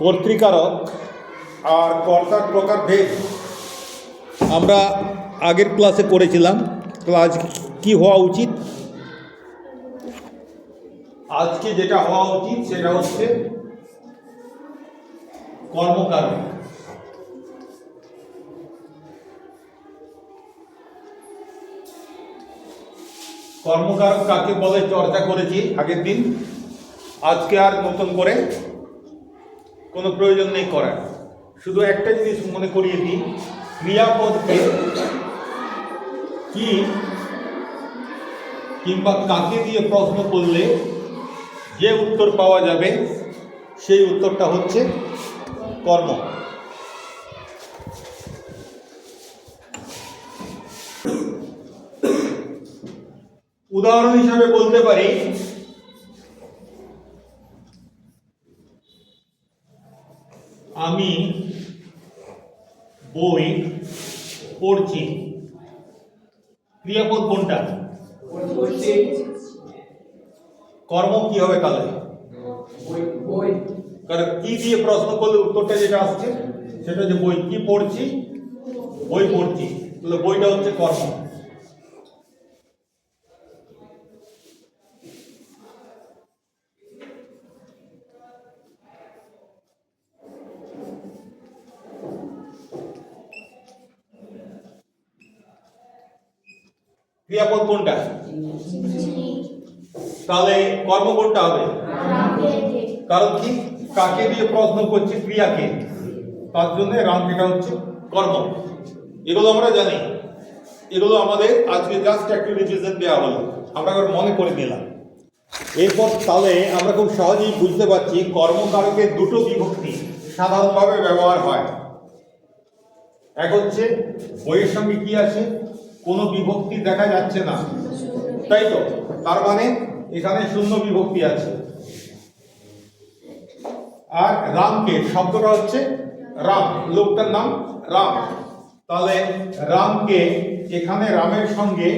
কর্তৃকারক আর কর্তার প্রকার ভেদ। আমরা আগের ক্লাসে করেছিলাম ক্লাস কি হওয়া উচিত? আজকে যেটা হওয়া উচিত সেটা হচ্ছে কর্মকারক কর্মকারক কাকে বলে? চর্চা করেছি আগের দিন। আজকে আর নতুন করে কোনো প্রয়োজন নেই করার। শুধু একটা জিনিস মনে করিয়ে দিই, ক্রিয়াপদকে কি কিংবা কাকে দিয়ে প্রশ্ন করলে যে উত্তর পাওয়া যাবে, সেই উত্তরটা হচ্ছে কর্ম। উদাহরণ হিসাবে বলতে পারি আমি বই, পড়ছি। ক্রিয়াপদ কোনটা? কর্ম কি হবে তাহলে? কারণ কি দিয়ে প্রশ্ন করলে উত্তরটা যেটা আসছে, সেটা যে বই। কি পড়ছি? বই পড়ছি। তাহলে বইটা হচ্ছে কর্ম। ক্রিয়াপদ কোনটা? তাহলে কর্ম কোনটা হবে। কারণ কি? কাকে দিয়ে প্রশ্ন করছে, ক্রিয়াকে? তার জন্য রামকেটা হচ্ছে কর্ম। এগুলো আমরা জানি। এগুলো আমাদের আজকে জাস্ট একটু রিভিশন দেওয়া হলো। আমরা এবার মনে করে নিলাম। এরপর তাহলে আমরা খুব সহজেই বুঝতে পারছি কর্মকারকের দুটো বিভক্তি সাধারণভাবে ব্যবহার হয়। এক হচ্ছে বইয়ের সঙ্গে কি আছে? কোনো বিভক্তি দেখা যাচ্ছে না। তাই তো? তার মানে এখানে শূন্য বিভক্তি আছে। আর রামকে শব্দটা হচ্ছে রাম। লোকটার নাম রাম। তাহলে রামকে এখানে রামের সঙ্গে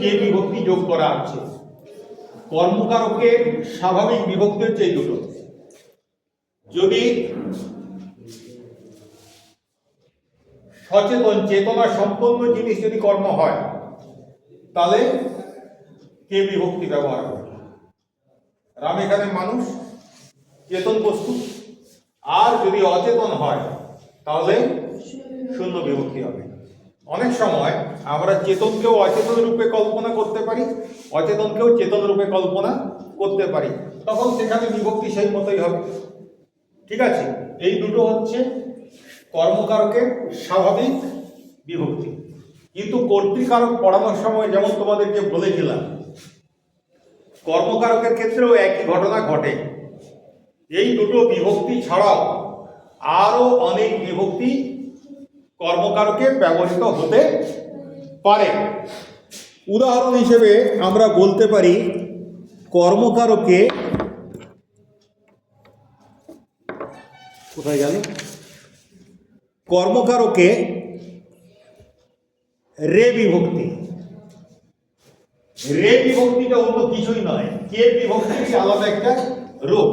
কে বিভক্তি যোগ করা আছে? কর্মকারকের স্বাভাবিক বিভক্তি হচ্ছে এই দুটো। যদি সচেতন চেতনা সম্পন্ন জিনিস যদি কর্ম হয়, তাহলে কে বিভক্তি ব্যবহার করে রাম এখানে মানুষ, চেতন বস্তু। আর যদি অচেতন হয়, তাহলে শূন্য বিভক্তি হবে। অনেক সময় আমরা চেতনকেও অচেতন রূপে কল্পনা করতে পারি, অচেতনকেও চেতন রূপে কল্পনা করতে পারি। তখন সেখানে বিভক্তি সেই মতোই হবে। ঠিক আছে? এই দুটো হচ্ছে কর্মকারকের স্বাভাবিক বিভক্তি। কিন্তু কর্তৃকারক পড়ানোর সময় যেমন তোমাদেরকে বলেছিলাম, কর্মকারকের ক্ষেত্রেও একই ঘটনা ঘটে। এই দুটো বিভক্তি ছাড়াও আরও অনেক বিভক্তি কর্মকারকে ব্যবহৃত হতে পারে। উদাহরণ হিসেবে আমরা বলতে পারি, কর্মকারকে কোথায় গেল? কর্মকারকে রে বিভক্তি। রে বিভক্তিটা অন্য কিছুই নয়। কে বিভক্তি আলাদা একটা রূপ।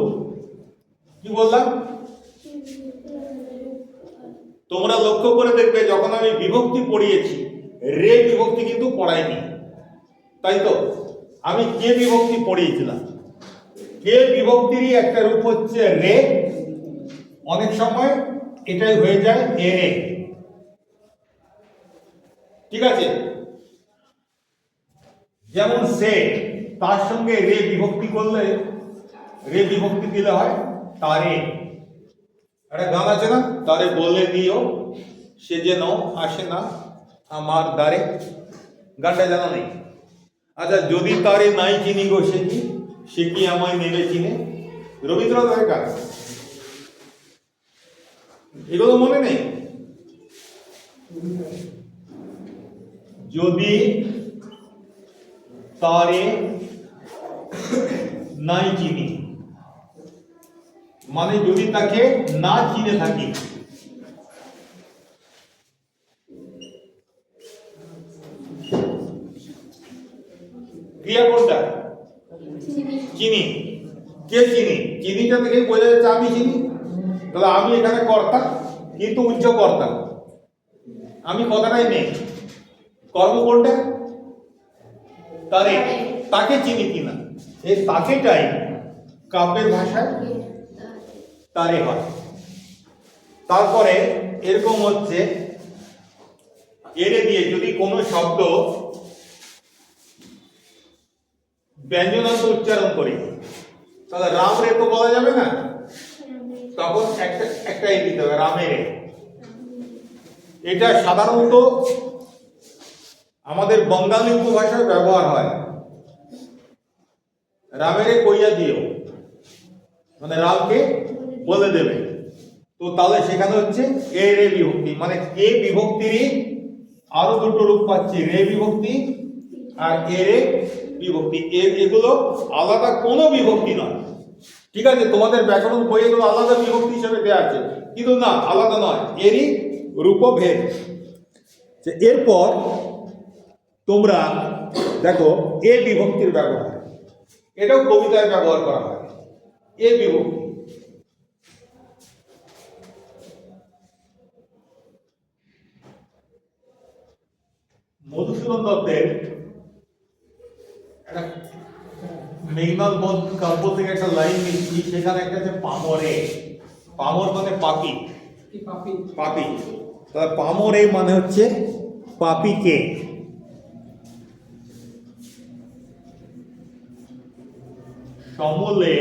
কি বললাম? তোমরা লক্ষ্য করে দেখবে, যখন আমি বিভক্তি পড়িয়েছি, রে বিভক্তি কিন্তু পড়াইনি। তাই তো? আমি কে বিভক্তি পড়িয়েছিলাম? কে বিভক্তিরই একটা রূপ হচ্ছে রে। অনেক সময় এটাই হয়ে যায় এ ঠিক আছে? যেমন সে তার সঙ্গে রে বিভক্তি করলে, রে বিভক্তি দিলে হয় তারে একটা গান আছে না? তারে বলে দিও, সে যেন আসে না আমার দ্বারে। গানটা জানা নেই আচ্ছা যদি তারে নাই চিনি গো সে কি? সে কি আমায় নেবে চিনে? রবীন্দ্রনাথের গান। এগুলো মনে নেই? যদি তারে নাই চিনি মানে যদি তাকে না চিনে থাকি ক্রিয়া কোনটা? চিনি। কে চিনি? চিনিটা থেকে বোঝা যাচ্ছে আমি চিনি? তাহলে আমি এখানে কর্তা, কিন্তু উচ্চ কর্তা। আমি কথাটাই নেই। কর্ম কোনটা? তারে, তাকে চিনি কিনা। এই তাকেটাই কাব্যের ভাষায় তারে হয়। তারপরে এরকম হচ্ছে এরে দিয়ে যদি কোনো শব্দ ব্যঞ্জনান্ত উচ্চারণ করি, তাহলে রাম রে তো বলা যাবে না? তখন একটা একটাই দিতে হবে, রামের এটা সাধারণত আমাদের বঙ্গালী উপভাষায় ব্যবহার হয়। রামের এ কইয়া দিও। মানে রামকে বলে দেবে। তো তাহলে সেখানে হচ্ছে এ রে বিভক্তি। মানে কে বিভক্তিরই আরও দুটো রূপ পাচ্ছি, রে বিভক্তি আর এ রে বিভক্তি। এগুলো আলাদা কোনো বিভক্তি নয়। ঠিক আছে, তোমাদের ব্যাকরণ বইয়ে এগুলো আলাদা বিভক্তি হিসেবে দেওয়া আছে। কিন্তু না, আলাদা নয়, এরই রূপভেদ। যে এরপর তোমরা দেখো, এ বিভক্তির ব্যবহার। এটাও কবিতায় ব্যবহার করা হয়। এ বিভক্তি। মধুসূদন দত্তের একটা মেঘনাথ বধ কাব্য থেকে একটা লাইন নিচ্ছি সেখানে একটা আছে পামরে। পামর মানে পাপি? পাপি। তাহলে পামরে মানে হচ্ছে পাপিকে। সমলে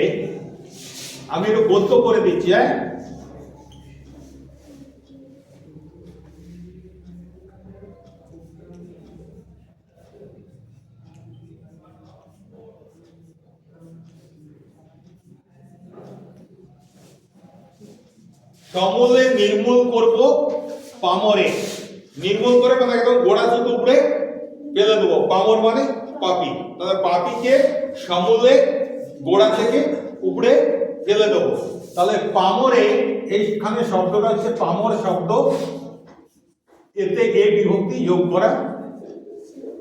আমি একটু গদ্য করে দিচ্ছি হ্যাঁ? সমলে নির্মূল করব পামরে। নির্মূল করে মানে একদম গোড়া শুধু উপরে ফেলে দেবো। পামর মানে পাপি। তাহলে পাপিকে সমলে গোড়া থেকে উপরে ফেলে দেবো। তাহলে পামরে, এইখানে শব্দটা হচ্ছে পামর শব্দ। এতে এ বিভক্তি যোগ করা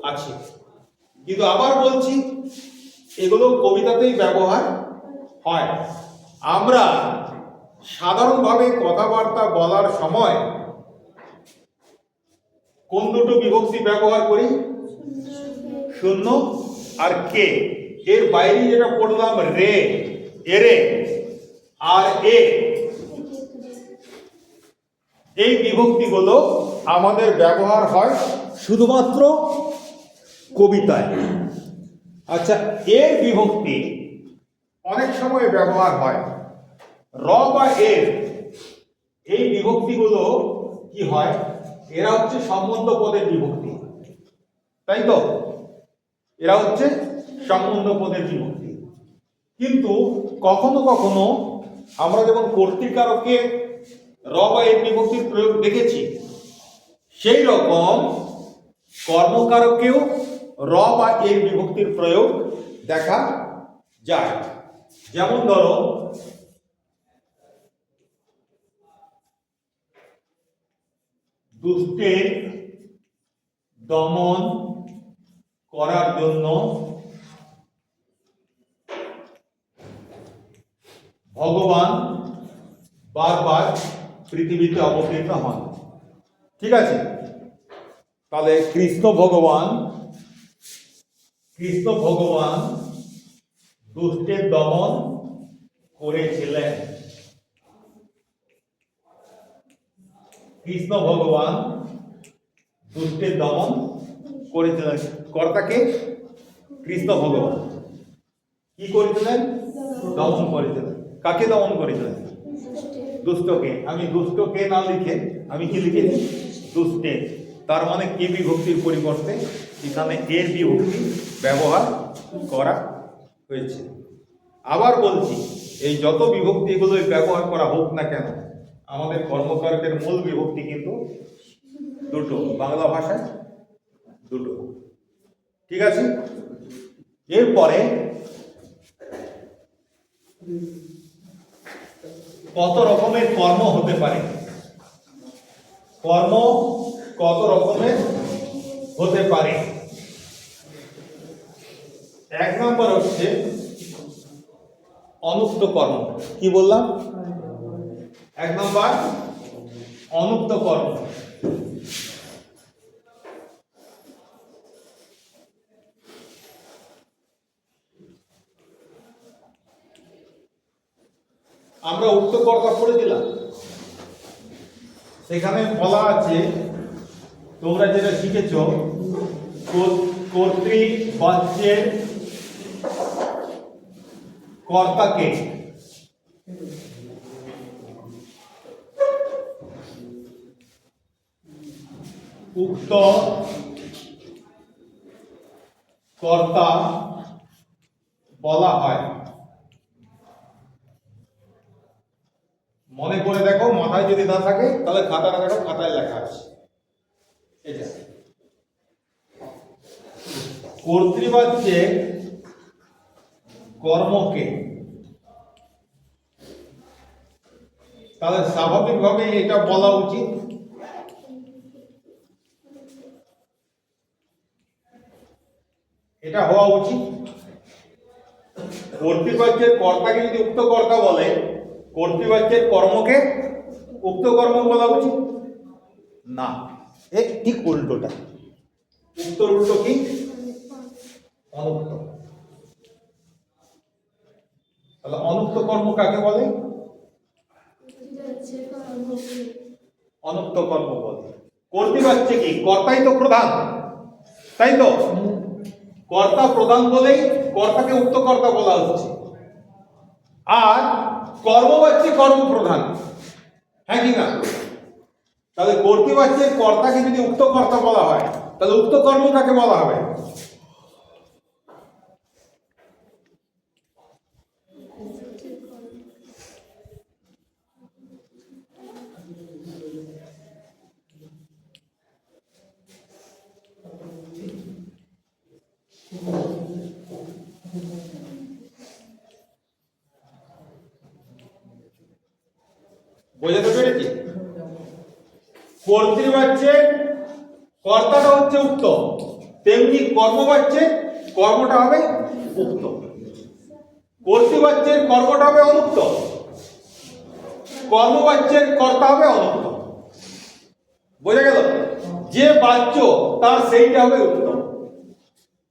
আছে। কিন্তু আবার বলছি, এগুলো কবিতাতেই ব্যবহার হয়। আমরা সাধারণভাবে কথাবার্তা বলার সময় কোন দুটো বিভক্তি ব্যবহার করি? শূন্য আর কে? এর বাইরে যেটা পড়লাম রে, এরে আর এ। এই বিভক্তিগুলো আমাদের ব্যবহার হয় শুধুমাত্র কবিতায়। আচ্ছা এর বিভক্তি অনেক সময় ব্যবহার হয়। র বা এর, এই বিভক্তিগুলো কি হয়? এরা হচ্ছে সম্বন্ধ পদের বিভক্তি। তাই তো? এরা হচ্ছে সম্বন্ধ পদের বিভক্তি। কিন্তু কখনো কখনো আমরা যেমন কর্তৃকারকে র বা এর বিভক্তির প্রয়োগ দেখেছি, সেই রকম কর্মকারকেও র বা এর বিভক্তির প্রয়োগ দেখা যায়। যেমন ধরো দুষ্টের দমন করার জন্য ভগবান বারবার পৃথিবীতে অবতীর্ণ হন। ঠিক আছে? তাহলে কৃষ্ণ ভগবান কৃষ্ণ ভগবান দুষ্টের দমন করেছিলেন। কৃষ্ণ ভগবান দুষ্টের দমন করেছিলেন। কর্তাকে কৃষ্ণ ভগবান। কি করেছিলেন? দমন করেছিলেন। কাকে দমন করেছিলেন? দুষ্টকে। আমি দুষ্টকে না লিখে, আমি কি লিখেছি? দুষ্টে। তার মানে কে বিভক্তির পরিবর্তে এখানে এর বিভক্তি ব্যবহার করা হয়েছে। আবার বলছি, এই যত বিভক্তি এগুলো ব্যবহার করা হোক না কেন আমাদের কর্মকারকের মূল বিভক্তি কিন্তু দুটো, বাংলা ভাষায় দুটো। ঠিক আছে? এরপরে কত রকমের কর্ম হতে পারে? কর্ম কত রকমের হতে পারে? এক নম্বর হচ্ছে অনুক্ত কর্ম। কি বললাম? এক নম্বর অনুক্ত কর্ম আমরা উক্ত কর্তা পড়ে দিলাম। সেখানে বলা আছে, তোমরা যেটা শিখেছ, কর- কর্তৃ বাচ্যের কর্তাকে উক্ত কর্তা বলা হয়। মনে করে দেখো, মাথায় যদি না থাকে, তাহলে খাতাটা দেখো, খাতায় লেখা আছে। এটা কর্তৃবাচ্যের কর্মকে তাহলে স্বাভাবিকভাবে এটা বলা উচিত। এটা হওয়া উচিত। কর্তৃপক্ষের কর্তাকে যদি উক্ত কর্তা বলে, কর্তৃপক্ষের কর্মকে উক্ত কর্ম বলা উচিত? না। এ ঠিক উল্টোটা। উত্তর উল্টো কি? অনুক্ত। তাহলে অনুক্ত কর্ম কাকে বলে? অনুক্ত কর্ম বলে। কর্তৃপক্ষে কি? কর্তাই তো প্রধান। তাই তো? কর্তা প্রধান বলেই কর্তাকে উক্তকর্তা বলা হচ্ছে। আর কর্মবাচ্যে কর্ম প্রধান। হ্যাঁ কি না? তাহলে কর্তৃবাচ্যে কর্তাকে যদি উক্ত কর্তা বলা হয়, তাহলে উক্ত কর্ম কাকে বলা হবে। বোঝাতে পেরেছি? কর্তৃবাচ্যের কর্তাটা হচ্ছে উক্ত। তেমনি কর্মবাচ্যে কর্মটা হবে উক্ত। কর্তৃবাচ্যের কর্মটা হবে অনুক্ত। কর্মবাচ্যের কর্তা হবে অনুক্ত। বোঝা গেল? যে বাচ্য, তার সেইটা হবে উক্ত।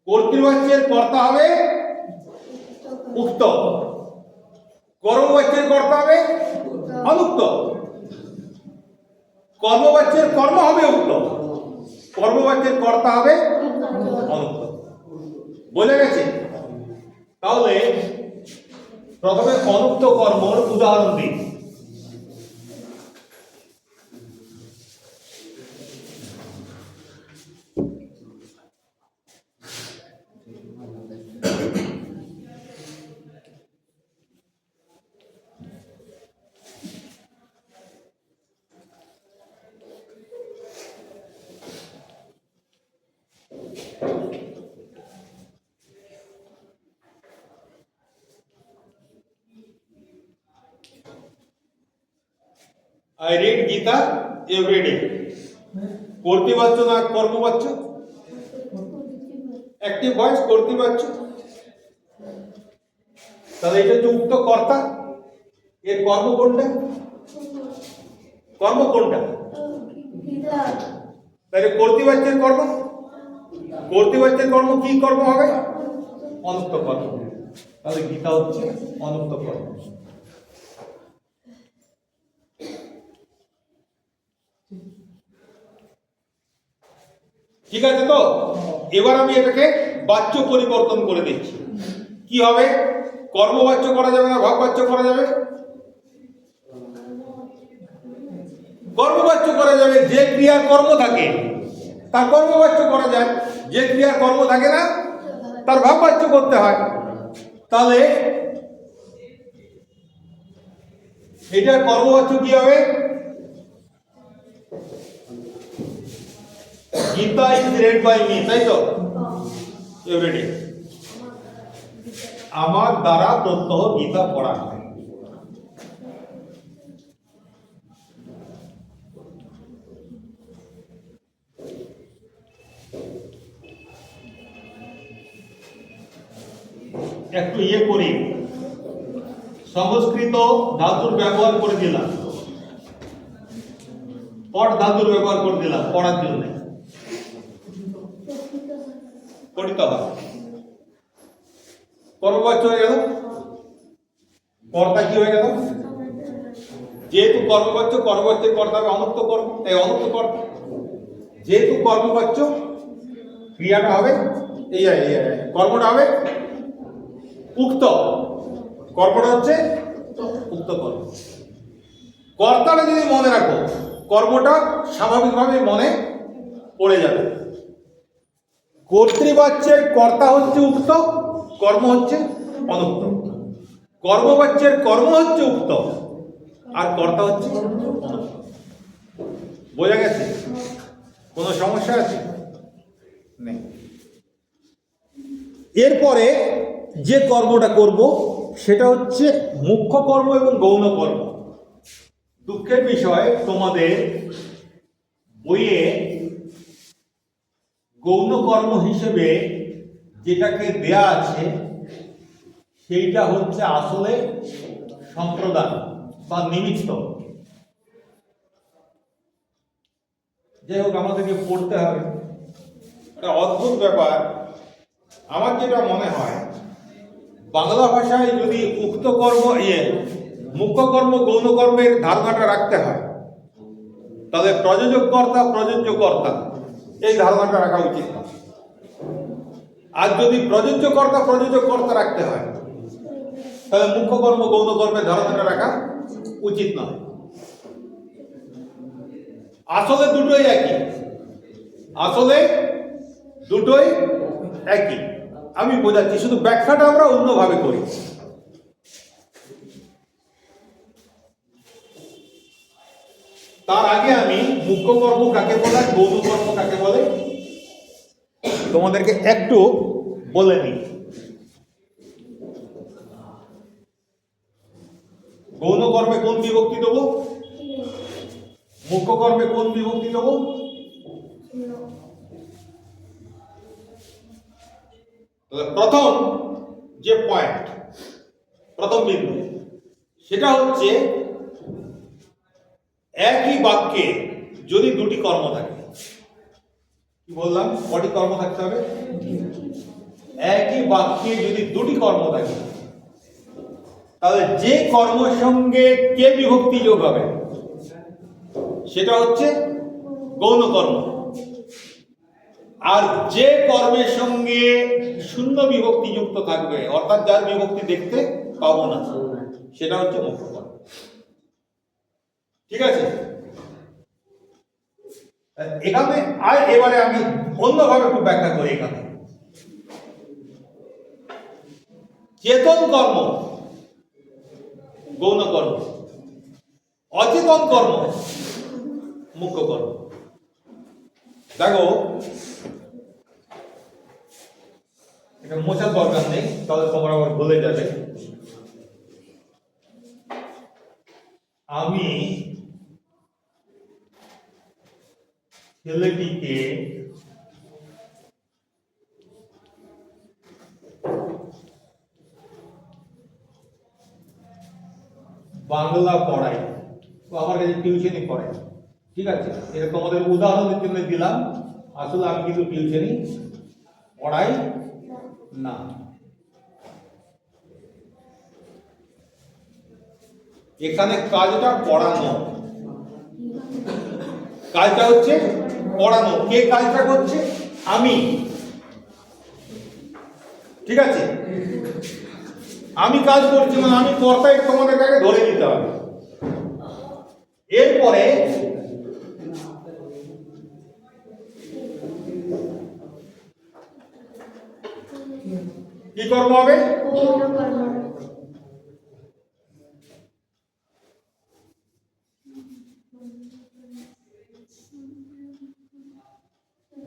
কর্তৃবাচ্যের কর্তা হবে উক্ত। কর্মবাচ্যের কর্তা হবে অনুক্ত। কর্মবাচ্যের কর্ম হবে উক্ত। কর্মবাচ্যের কর্তা হবে অনুক্ত। বোঝা গেছে? তাহলে প্রথমে অনুক্ত কর্মর উদাহরণ দিই I read Gita every day কর্তৃবাচ্য না কর্মবাচ্য অ্যাক্টিভ ভয়েস কর্তৃবাচ্য তাহলে এটা হচ্ছে উক্ত কর্তা, এর কর্ম কোনটা? কর্ম কোনটা? তাহলে কর্তৃবাচ্যের কর্ম? কর্তৃবাচ্যের কর্ম কি কর্ম হবে? অনুক্ত কর্ম। তাহলে গীতা হচ্ছে অনুক্ত কর্ম। ঠিক আছে তো? এবার আমি এটাকে বাচ্য পরিবর্তন করে দিচ্ছি। কি হবে? কর্মবাচ্য করা যাবে না ভাববাচ্য করা যাবে? কর্মবাচ্য করা যাবে, যে ক্রিয়ার কর্ম থাকে, তার কর্মবাচ্য করা যায়। যে ক্রিয়ার কর্ম থাকে না, তার ভাববাচ্য করতে হয়। তাহলে এটার কর্মবাচ্য কি হবে? Gita is read by me তাই তো এভরিডে আমার দ্বারা প্রত্যহ গীতা পড়া হয়। একটু ইয়ে করি। সংস্কৃত ধাতুর ব্যবহার করে দিলাম। পট ধাতুর ব্যবহার করে দিলাম পড়ার জন্য। হয় কর্মবাচ্য হয়ে গেল। কর্তা কি হয়ে গেল? যেহেতু কর্মবাচ্য কর্মবাচ্যের কর্তা হবে অনুক্ত কর্ম এই অনুক্ত কর্ম যেহেতু কর্মবাচ্য ক্রিয়াটা হবে এই, কর্মটা হবে উক্ত। কর্মটা হচ্ছে উক্ত কর্ম। কর্তাটা যদি মনে রাখো কর্মটা স্বাভাবিকভাবে মনে পড়ে যাবে। কর্তৃবাচ্যের কর্তা হচ্ছে উক্ত, কর্ম হচ্ছে অনুক্ত কর্মবাচ্যের কর্ম হচ্ছে উক্ত, আর কর্তা হচ্ছে বোঝা গেছে? কোনো সমস্যা আছে? নেই। এরপরে যে কর্মটা করব, সেটা হচ্ছে মুখ্য কর্ম এবং গৌণ কর্ম। দুঃখের বিষয়, তোমাদের বইয়ে গৌণ কর্ম হিসেবে যেটাকে দেয়া আছে, সেইটা হচ্ছে আসলে সম্প্রদান বা নিমিত্ত। যাই হোক, আমাদেরকে পড়তে হবে। একটা অদ্ভুত ব্যাপার। আমার যেটা মনে হয়, বাংলা ভাষায় যদি উক্ত কর্ম ইয়ে মুখ্য কর্ম গৌণ কর্মের ধারণাটা রাখতে হয়, তাহলে প্রযোজক কর্তা প্রযোজ্য কর্তা। এই ধারণাটা রাখা উচিত না। আর যদি প্রযোজ্য কর্তা প্রযোজক কর্তা রাখতে হয়, তাহলে মুখ্য কর্ম গৌণ কর্মের ধারণাটা রাখা উচিত নয়। আসলে দুটোই একই। আসলে দুটোই একই। আমি বোঝাচ্ছি, শুধু ব্যাখ্যাটা আমরা অন্যভাবে করি। তার আগে আমি মুখ্য কর্ম কাকে বলে গৌণ কর্ম কাকে বলে? তোমাদেরকে একটু বলে নিই গৌণ কর্মে কোন বিভক্তি দেবো? মুখ্য কর্মে কোন বিভক্তি দেবো? প্রথম যে পয়েন্ট প্রথম বিন্দু, সেটা হচ্ছে একই বাক্যে যদি দুটি কর্ম থাকে, কি বললাম? কটি কর্ম থাকতে হবে? একই বাক্যে যদি দুটি কর্ম থাকে, তাহলে যে কর্মের সঙ্গে কে বিভক্তি যোগ হবে? সেটা হচ্ছে গৌণ কর্ম। আর যে কর্মের সঙ্গে শূন্য বিভক্তি যুক্ত থাকবে, অর্থাৎ যার বিভক্তি দেখতে পাবো না, সেটা হচ্ছে মুখ্য কর্ম। ঠিক আছে? এখানে আর এবারে আমি অন্যভাবে একটু ব্যাখ্যা করি এখানে। চেতন কর্ম, গৌণ কর্ম, অচেতন কর্ম, মুখ্য কর্ম। দেখো, এটা মোছার দরকার নেই, তাহলে তোমার আবার ভুলে যাবে। আমি ছেলেটিকে বাংলা পড়াই তো আমার কাছে টিউশনই পড়াই ঠিক আছে? এটা তোমাদের উদাহরণের জন্য দিলাম। আসলে আমি কিন্তু টিউশনই পড়াই না। এখানে কাজটা পড়ানো। কাজটা হচ্ছে পড়ানো কে কাজটা করছে? আমি। ঠিক আছে? আমি কাজ করছি মানে আমি কর্তায় তোমাদের কাছে ধরে নিতে হবে। এরপরে কি কর্ম। হবে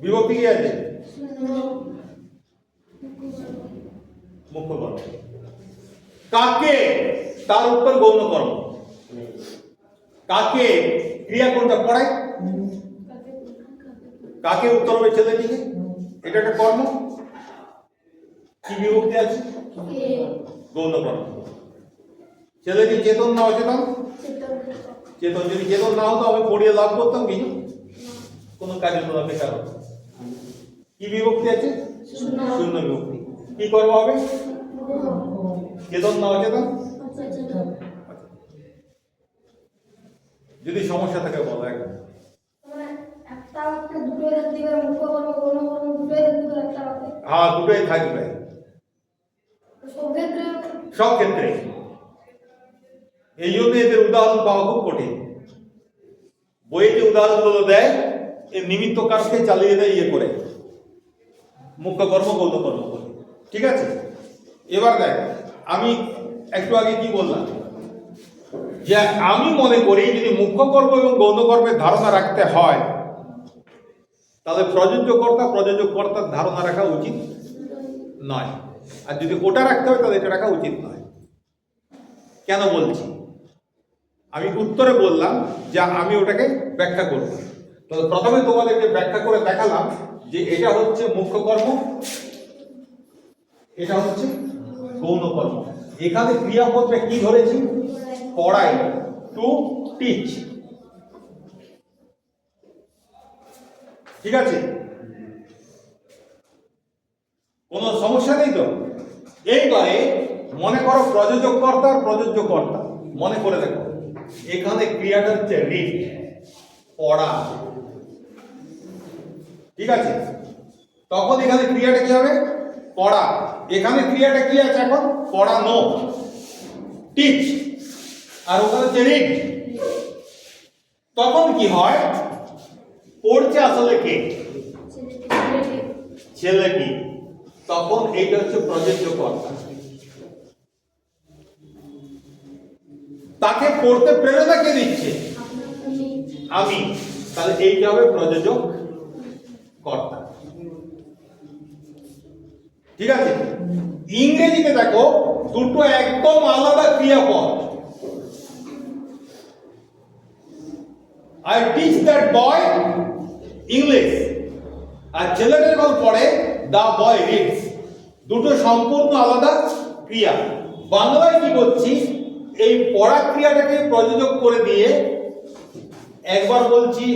বিভক্তি কি আছে? মুখ্য কর্ম। কাকে? তার উত্তর গৌণ কর্ম। কাকে? ক্রিয়া কোনটা? পড়ায়। কাকে উত্তর হবে ছেলেটিকে এটা একটা কর্ম। কি বিভক্তি আছে? গৌণ কর্ম। ছেলেটি চেতন না অচেতন? চেতন যদি চেতন না হতো, আমি পড়িয়ে লাভ করতাম কিছু কোনো কাজে তো না বেকার হতো কি বিভক্তি আছে? শূন্য বিভক্তি। কি করব হবে চেতন না অচেতন যদি সমস্যা থাকে বলো একদম হ্যাঁ দুটোই থাকবে। সব ক্ষেত্রে। এই জন্য এদের উদাহরণ পাওয়া খুব কঠিন। বইয়ে যে উদাহরণগুলো দেয়, এর নিমিত্ত কারকে চালিয়ে দেয় ইয়ে করে। মুখ্য কর্ম গৌণ কর্ম করে। ঠিক আছে? এবার দেখ, আমি একটু আগে কি বললাম? যে আমি মনে করি যদি মুখ্য কর্ম এবং গৌণ কর্মের ধারণা রাখতে হয়, তাহলে প্রযোজ্য কর্তা প্রযোজক কর্তার ধারণা রাখা উচিত নয়। আর যদি ওটা রাখতে হয়, তাহলে এটা রাখা উচিত নয়। কেন বলছি? আমি উত্তরে বললাম যে আমি ওটাকে ব্যাখ্যা করব। তাহলে প্রথমে তোমাদেরকে ব্যাখ্যা করে দেখালাম যে এটা হচ্ছে মুখ্য কর্ম, এটা হচ্ছে গৌণ কর্ম। এখানে ক্রিয়াপদটা কি ধরেছি? পড়াই টু টিচ ঠিক আছে? কোনো সমস্যা নেই তো? এইবারে মনে করো প্রযোজক কর্তা প্রযোজ্য কর্তা মনে করে দেখো। এখানে ক্রিয়াটা হচ্ছে রিড পড়া। ঠিক আছে? তখন এখানে ক্রিয়াটা কি হবে? পড়া। এখানে ক্রিয়াটা কি আছে এখন? পড়ানো। টিচ আর ওখানে হচ্ছে রিড তখন কি হয়? পড়ছে আসলে কে? ছেলেটি তখন এইটা হচ্ছে প্রযোজ্য কর্তা তাকে পড়তে প্রেরণা কে দিচ্ছে? আমি। তাহলে এইটা হবে প্রযোজক। কর্তা। ঠিক আছে? ইংরেজিতে দেখো, দুটো একদম আলাদা ক্রিয়াপদ। I teach that boy English আর ছেলেটা যখন পড়ে দা বয় রিডস দুটো সম্পূর্ণ আলাদা ক্রিয়া। বাংলায় কি করছি, এই পড়া ক্রিয়াটাকে প্রযোজক করে দিয়ে একবার বলছি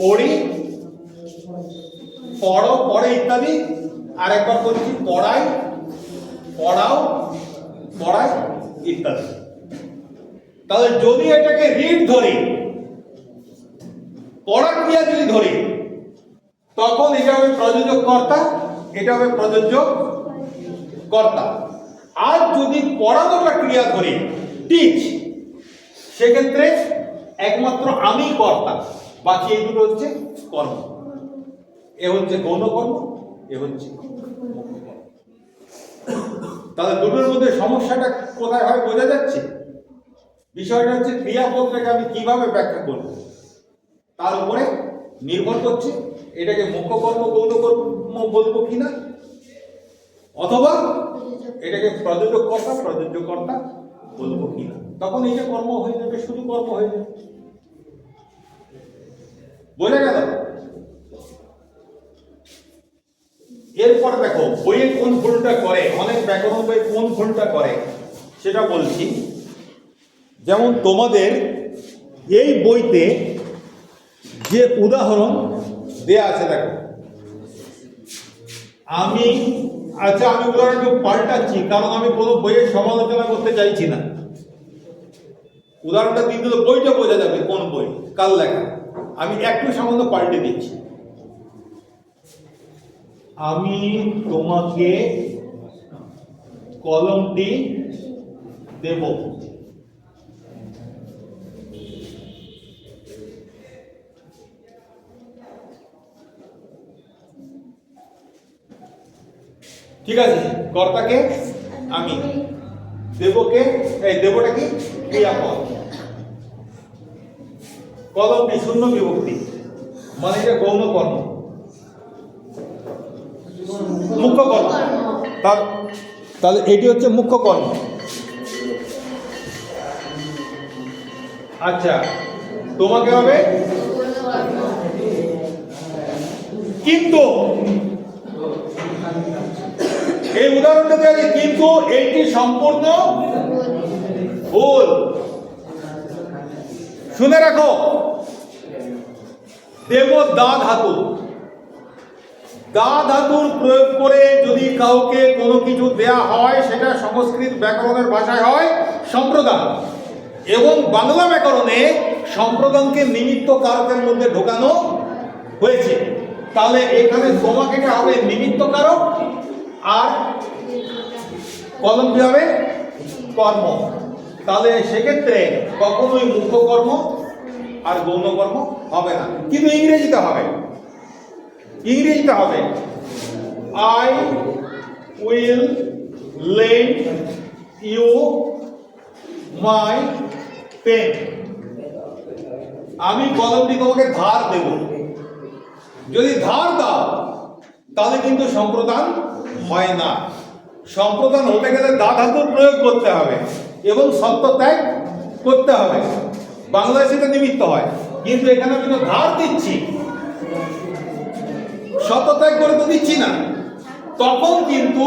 পড়ি, পড়ো, পড়ে ইত্যাদি। আর একবার বলছি, পড়াই, পড়াও, পড়াই ইত্যাদি। তাহলে যদি এটাকে রিড ধরি, পড়া ক্রিয়া যদি ধরি, তখন এটা হবে প্রযোজক কর্তা এটা হবে প্রযোজ্য কর্তা আর যদি পড়ানোটা ক্রিয়া ধরি টিচ সেক্ষেত্রে একমাত্র আমি কর্তা। বাকি এই দুটো হচ্ছে কর্ম। এ হচ্ছে গৌণ কর্ম এ হচ্ছে। তাহলে দুটোর মধ্যে সমস্যাটা কোথায় হয় বোঝা যাচ্ছে? বিষয়টা হচ্ছে ক্রিয়াপদটাকে আমি কীভাবে ব্যাখ্যা করব? তার উপরে নির্ভর করছে এটাকে মুখ্য কর্ম গৌণ কর্ম বলব কিনা? অথবা এটাকে প্রযোজক কর্তা প্রযোজ্য কর্তা বলব কিনা? তখন এই যে কর্ম হয়ে যাবে, শুধু কর্ম হয়ে যাবে। বোঝা গেল। এরপর দেখো, বইয়ে কোন ভুলটা করে, অনেক ব্যাকরণ বই কোন ভুলটা করে, সেটা বলছি। যেমন তোমাদের এই বইতে যে উদাহরণ দেয়া আছে, দেখো। আমি আচ্ছা আমি উদাহরণটা পাল্টাচ্ছি, কারণ আমি কোনো বইয়ের সমালোচনা করতে চাইছি না। উদাহরণটা দিন বইটা বোঝা যাবে কোন বই, কাল লেখা। আমি একটু সামান্য পাল্টে দিচ্ছি। আমি তোমাকে কলমটি দেব। ঠিক আছে, কর্তাকে আমি দেবকে, এই দেবটা কি? ক্রিয়াপদ। কলমটি শূন্য বিভক্তি। মানে এটা গৌণ কর্ম। মুখ্য কর্ম। তার তাহলে এটি হচ্ছে মুখ্য কর্ম। আচ্ছা তোমাকে হবে? কিন্তু এই উদাহরণটা কিন্তু এইটি সম্পূর্ণ ভুল। শুনে রাখো। দেব দা ধাতু। দা ধাতুর প্রয়োগ করে যদি কাউকে কোনো কিছু দেয়া হয়, সেটা সংস্কৃত ব্যাকরণের ভাষায় হয় সম্প্রদান। এবং বাংলা ব্যাকরণে সম্প্রদানকে নিমিত্ত কারকের মধ্যে ঢোকানো হয়েছে। তাহলে এখানে তোমাকে হবে নিমিত্ত কারক আর কলম কি হবে? কর্ম। তাহলে সেক্ষেত্রে কখনোই মুখ্য কর্ম আর গৌণ কর্ম হবে না। কিন্তু ইংরেজিতে হবে। ইংরেজিতে হবে। I will lend you my pen আমি কলমটি তোমাকে ধার দেব। যদি ধার দাও, তাহলে কিন্তু সম্প্রদান হয় না। সম্প্রদান হতে গেলে দা ধাতুর প্রয়োগ করতে হবে। এবং সত্য ত্যাগ করতে হবে। বাংলায় সেটা নিমিত্ত হয়। কিন্তু এখানে আমি ধার দিচ্ছি। সতত্যাগ করে তো দিচ্ছি না। তখন কিন্তু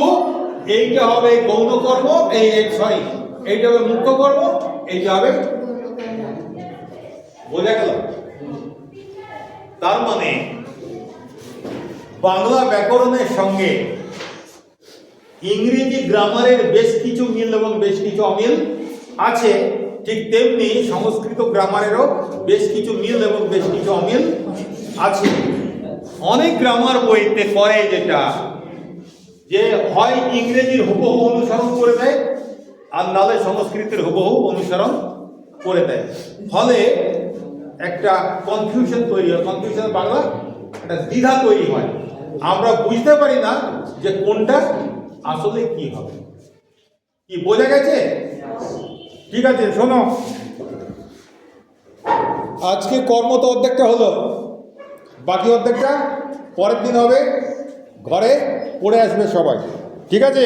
এইটা হবে গৌণ কর্ম, এই সরি এইটা হবে মুখ্য কর্ম, এইটা হবে বোঝা গেল? তার মানে বাংলা ব্যাকরণের সঙ্গে ইংরেজি গ্রামারের বেশ কিছু মিল এবং বেশ কিছু অমিল আছে। ঠিক তেমনি সংস্কৃত গ্রামারেরও বেশ কিছু মিল এবং বেশ কিছু অমিল আছে। অনেক গ্রামার বইতে করে যেটা, যে হয় ইংরেজির হুবহু অনুসরণ করে দেয়, আর নালে সংস্কৃতের হুবহু অনুসরণ করে দেয়। ফলে একটা কনফিউশন তৈরি হয়। কনফিউশন বাংলা একটা দ্বিধা তৈরি হয়। আমরা বুঝতে পারি না যে কোনটা আসলে কি হবে? কি বোঝা গেছে? ঠিক আছে, শোনো। আজকে কর্ম তো অর্ধেকটা হলো। বাকি অর্ধেকটা পরের দিন হবে। ঘরে পড়ে আসবে সবাই। ঠিক আছে?